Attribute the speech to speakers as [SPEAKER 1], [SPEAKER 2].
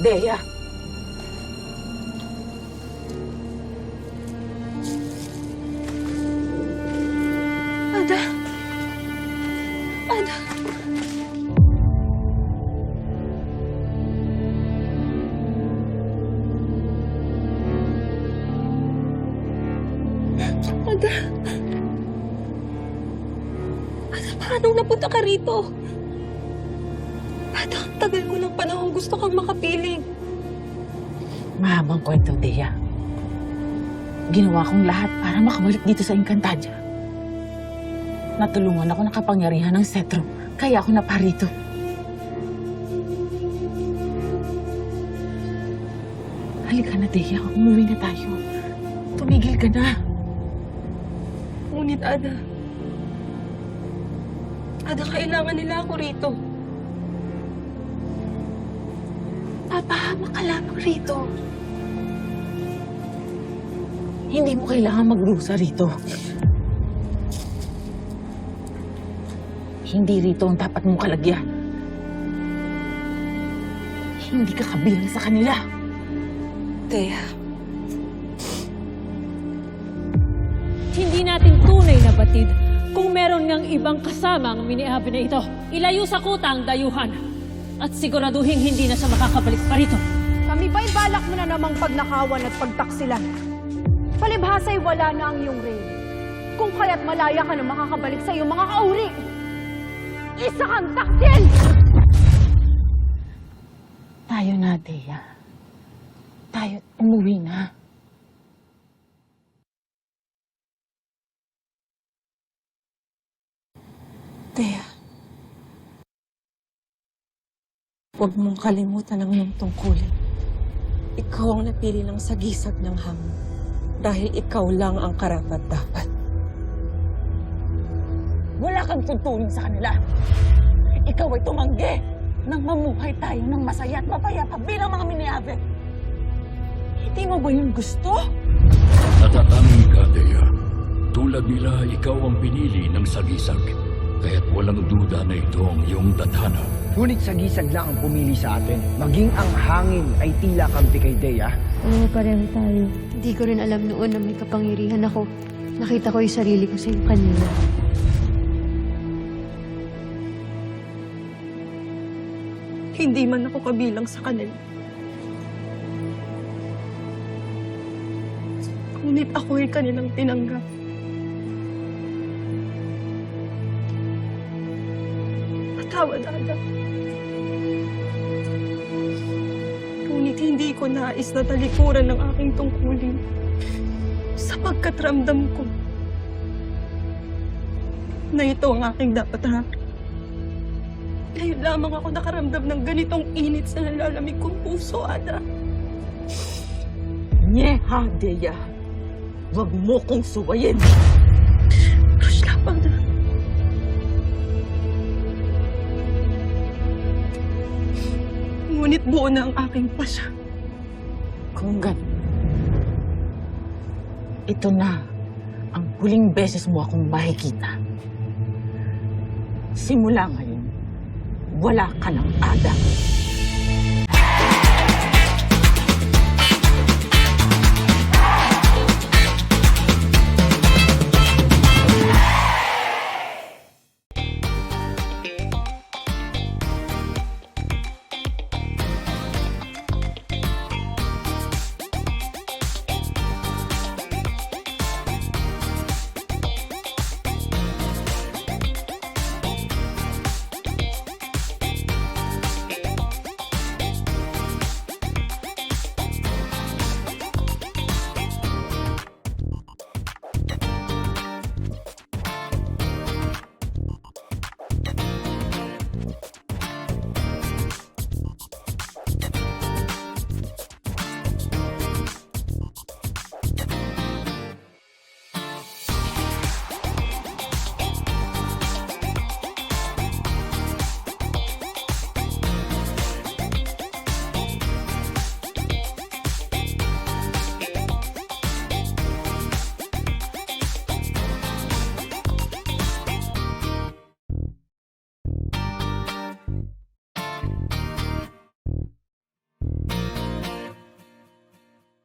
[SPEAKER 1] Dea!
[SPEAKER 2] Ada! Ada! Ada! Ada, paano napunta ka rito? Ang tagal ko ng panahon gusto kang makapiling.
[SPEAKER 1] Mahabang kwento, Dea. Ginawa kong lahat para makabalik dito sa Encantadia. Natulungan ako ng kapangyarihan ng Setro, kaya ako naparito. Halika na, Dea. Umuwi na tayo. Tumigil ka na.
[SPEAKER 2] Ngunit, Ada, Ada, kailangan nila ako rito.
[SPEAKER 1] Papahama ka lamang rito. Hindi mo kailangan magrusa rito. Hindi rito ang dapat mong kalagyan. Hindi ka kabilang sa kanila.
[SPEAKER 2] Teya,
[SPEAKER 3] Hindi natin tunay na batid kung meron ngang ibang kasama ang miniabi na ito. Ilayo sa kuta ang dayuhan at siguraduhin hindi na siya makakabalik pa rito.
[SPEAKER 4] Kami ba'y balak mo na namang pagnakawan at pagtaksilan? Palibhasa'y wala na ang iyong reign. Kung kaya't malaya ka na makakabalik sa iyong mga kauri. Isa kang taksil!
[SPEAKER 1] Tayo na, Dea. Tayo, umuwi na.
[SPEAKER 2] Teya. Huwag mong kalimutan ang iyong tungkulin. Ikaw ang napili ng sagisag ng hamon. Dahil ikaw lang ang karapat dapat.
[SPEAKER 1] Wala kang tuntunin sa kanila. Ikaw ay tumanggi nang mamuhay tayo ng masaya at mapayapa bilang mga miniabe. Hindi mo ba yun gusto?
[SPEAKER 5] Natatanging ka, Dea. Tulad nila, ikaw ang pinili ng sagisag. Kaya't walang duda na ito ang iyong tadhana.
[SPEAKER 6] Ngunit sagisag lang ang pumili sa atin. Maging ang hangin ay tila kampi kay Dea.
[SPEAKER 7] Oo, pareho tayo. Hindi ko rin alam noon na may kapangyarihan ako. Nakita ko yung sarili ko sa iyo kanina.
[SPEAKER 2] Hindi man ako kabilang sa kanila. Ngunit ako ay kanilang tinanggap. Patawad, Ada. Ngunit hindi ko nais na talikuran ng aking tungkulin sapagkat ramdam ko na ito ang aking dapat harapin. Ngayon lamang ako nakaramdam ng ganitong init sa nalalamig kong puso, Ada.
[SPEAKER 1] Nyeha, Dea. Huwag mo kong suwayin.
[SPEAKER 2] Crush lamang na. Ngunit buo na ang aking pasya.
[SPEAKER 1] Kung ganun, ito na ang huling beses mo akong makikita. Simula ngayon, wala ka ng ada.